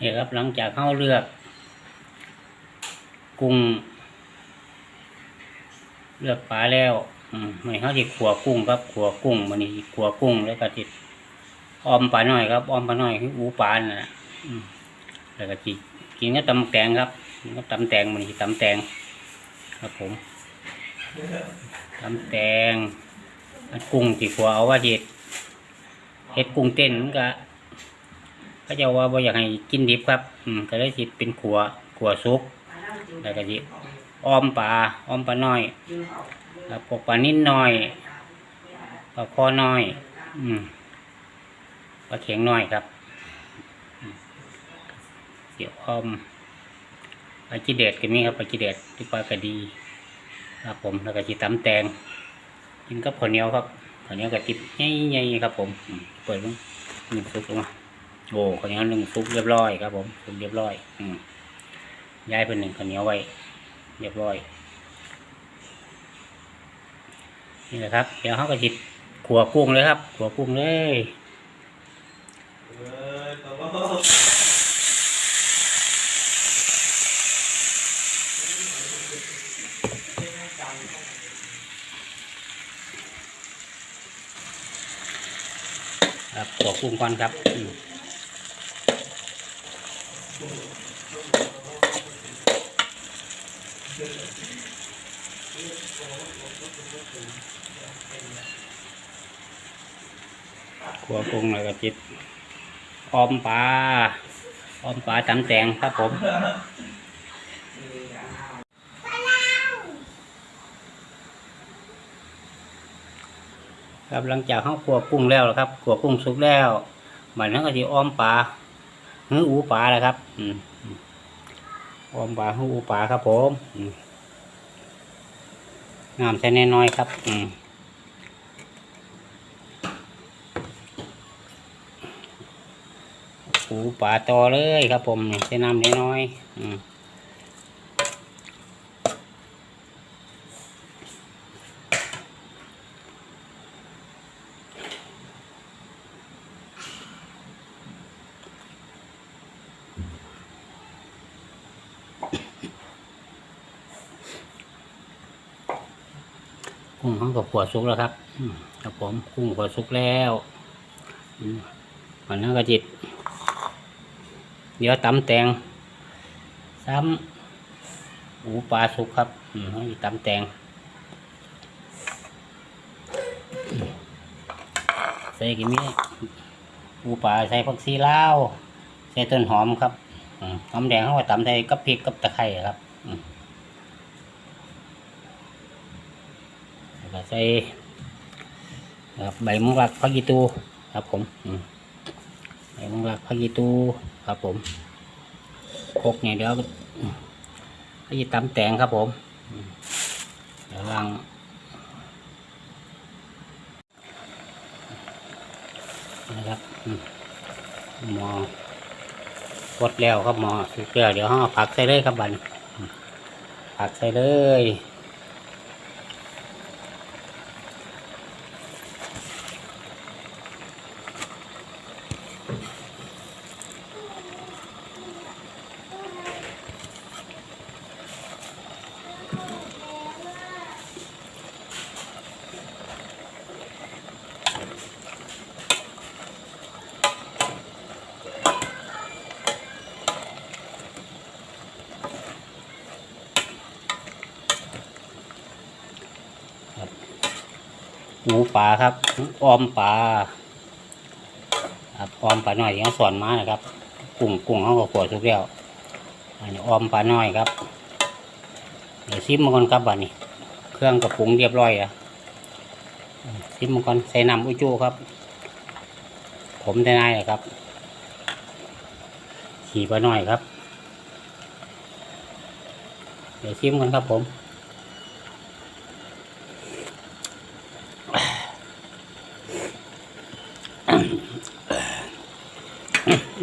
นี่ครับหลังจากเข้าเลือกกุ้งเลือกปลาแล้วอืมมันเขาที่ขัวกุ้งครับขัวกุ้งมันนี่ขัวกุ้งแล้วก็ติดออมปลาหน่อยครับออมปลาหน่อยคืออูปลาน่ะแล้วก็จิกินก็ตำแตงครับก็ตำแตงมันนี่ตำแตงครับผมตำแตงกุ้งที่ขัวเอาว่าเห็ดเห็ดกุ้งเต้นมั นก็จะว่าบ่อยากให้กินดิบครับอืมก็เลยสิเป็นขัวขัวซุปแล้วก็สิอ้อมปลาอ้อมปลาน้อยครับพวกปลานิ่นน้อยปลาคอน้อย อืมปลาเข็งน้อยครับเสียวอ้อมปลาจีเด็ดก็มีครับปลาจีเด็ดที่ปลากระดีครับผมแล้วก็จีตำแตงกินกับข้าวเหนียวครับข้าวเหนียวกับติบใหญ่ๆครับผม เปิดลงหนึ่งซุปลงมา โอ้ข้าวเหนียวหนึ่งซุปเรียบร้อยครับผมซุปเรียบร้อย อืมย้ายเป็นหนึ่งข้าวเหนียวไว้ เรียบร้อย นี่แหละครับ เดี๋ยวเขาก็จิตขัวกุ้งเลยครับขัวกุ้งเลยครับขัวกุ้งก่อนครับอืม ขัวกุ้งแล้วก็จิตออมปลาออมปลาตำแตงครับผมครับหลังจากเขาขัวกุ้งแล้วล่ะครับขัวกุ้งสุกแล้วมันนั้นก็จะอ้อมปลา ฮื้ออูปลาแหละครับ อืมอืมอ้อมปลาฮื้ออูปลาครับผมงามใส่น้อยๆครับ อืมอูปลาต่อเลยครับผมนี่ใส่น้ำน้อยๆอืม กุ้งเขาก็ขัวสุกแล้วครับครับผมกุ้งขัวสุกแล้วมันนั้นก็จิต เดี๋ยวตำแตงซ้ำหูปลาสุกครับอืมเขาจะตำแตงใส่กี่มีหูปลาใส่ผักชีลาวใส่ต้นหอมครับอืมหอมแดงเขาก็ตำใส่กับพริกกับตะไคร้ครับอืม แล้วก็ ใส่ครับใบมะรักพักกีตูครับผมอืมใบมะรักพักกีตูครับผมคกเนี่ยเดี๋ยวอืมก็จะตำแตงครับผมเดี๋ยวล้างนะครับอืมหมอวดแล้วครับหมอสุกแล้วเดี๋ยวห้อาผักใส่เลยครับบันผักใส่เลย หมูป่าครับออมป่าครับออมป่าน้อยที่เขาสอนมานะครับกุ้งกุ้งเขาก็ขวดทุกแล้วอันนี้ออมป่าน้อยครับเดี๋ยวซิมมาก่อนครับบัดนี้ เครื่องกับปรุงเรียบร้อยอะซิมมาก่อนใส่น้ำอุจูครับ ผมได้นายครับ ขี่ป่าน้อยครับ เดี๋ยวซิมกันครับผม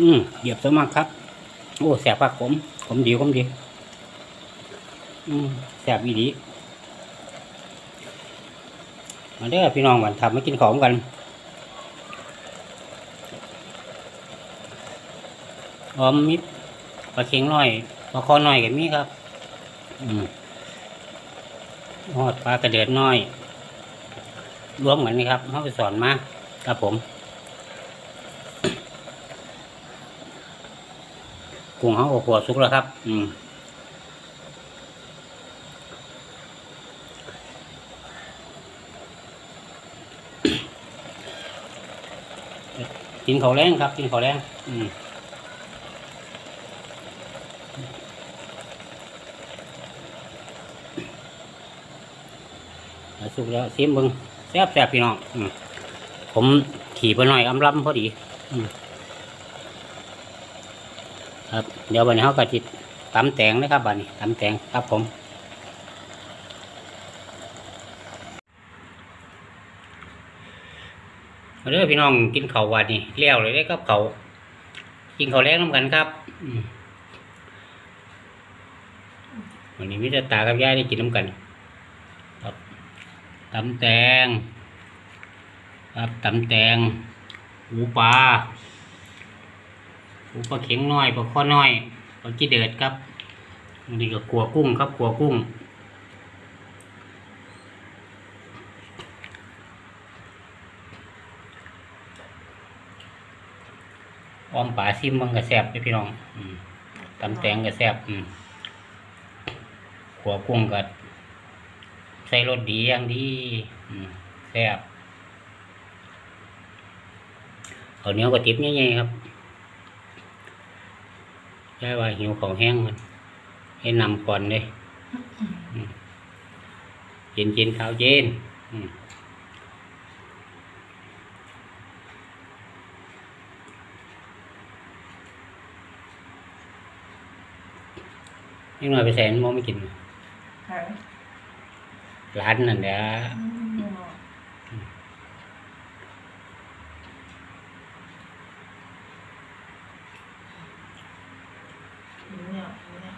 อืมเหยียบสมัครครับ โอ้แสบปากผมผมดีผมดี อืมแสบอีดีมาเด้อพี่น้องมันทำมากินของกันออมมิตรปลาเค็งน้อยปลาคอน้อยก็มีครับ อืมทอดปลากระเดือดน้อย รวมกันนี่ครับเขาไปสอนมาครับผม กุ้งเขาก็ขัวสุกแล้วครับ อืมกินข้าแรงครับ กินข้าแรงอืมสุกแล้วซิมบิงแซ่บแซ่บพี่น้องอืมผมขี่ไปหน่อยอำลำพอดี อืม ครับ เดี๋ยววันนี้เขาก็จิตตำแตงนะครับบันนี้ตำแตงครับผมเด้อพี่น้องกินเขาวันนี้เลี้ยวเลยได้กับเขากินเขาแรงน้ำกันครับวันนี้มิตรตากับยายได้กินน้ำกันครับตำแตงครับตำแตงหูปลา หูปลาเข็งน้อยปลาข้อน้อยปลากี้เดือดครับนนี้ก็ขัวกุ้งครับขัวกุ้งอ้อมป่าซิมมันก็แซ่บเด้อพี่น้องตำแตงก็แซ่บขัวกุ้งก็ใส่รสดีอย่างดีแซ่บข้าเนียวก็ติบใหญ่ๆครับ ยายว่าหิวของแห้งมันให้นำก่อนเลยอืมเย็นเย็นๆข้าวเย็นอืมนิดหน่อยไปแสนมองไม่กินหายร้านนั่นแหละเนี่ยเนี่ย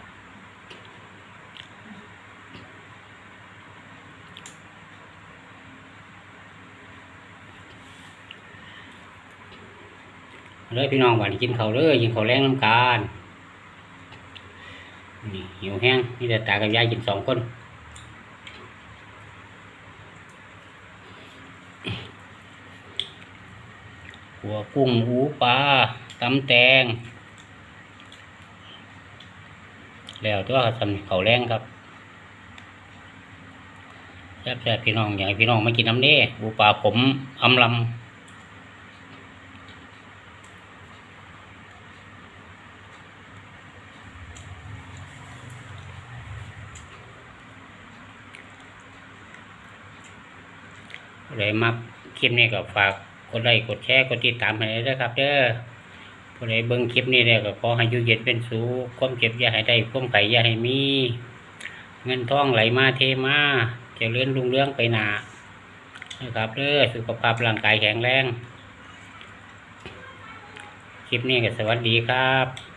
เลยพี่น้องวันกินเขาวเลยกินเขาวแรงน้ำการนี่หิวแห้งนี่แต่ตากับยายกินสองคนหัวกุ้งหูปลาตำแตง แล้วตัวทำเขาวแรงครับแซ่บๆพี่น้องอยากให้พี่น้องมากินน้ำเด้หูปลาผมอำลำ เลยมาคลิปนี้ก็ฝากกดไลค์กดแชร์กดติดตามให้ได้วยครับ เด้อผู้ใดเบิ่งคลิปนี้เนี่ยก็ขอให้อยู่เย็นเป็นสุขความเจ็บอย่าให้ได้ความไข่อย่าให้มี เงินทองไหลมาเทมาเจะเลื่อนรุ่งเรื่องไปหนานะครับเด้อสุขภาพร่างกายแข็งแรง คลิปนี้ก็สวัสดีครับ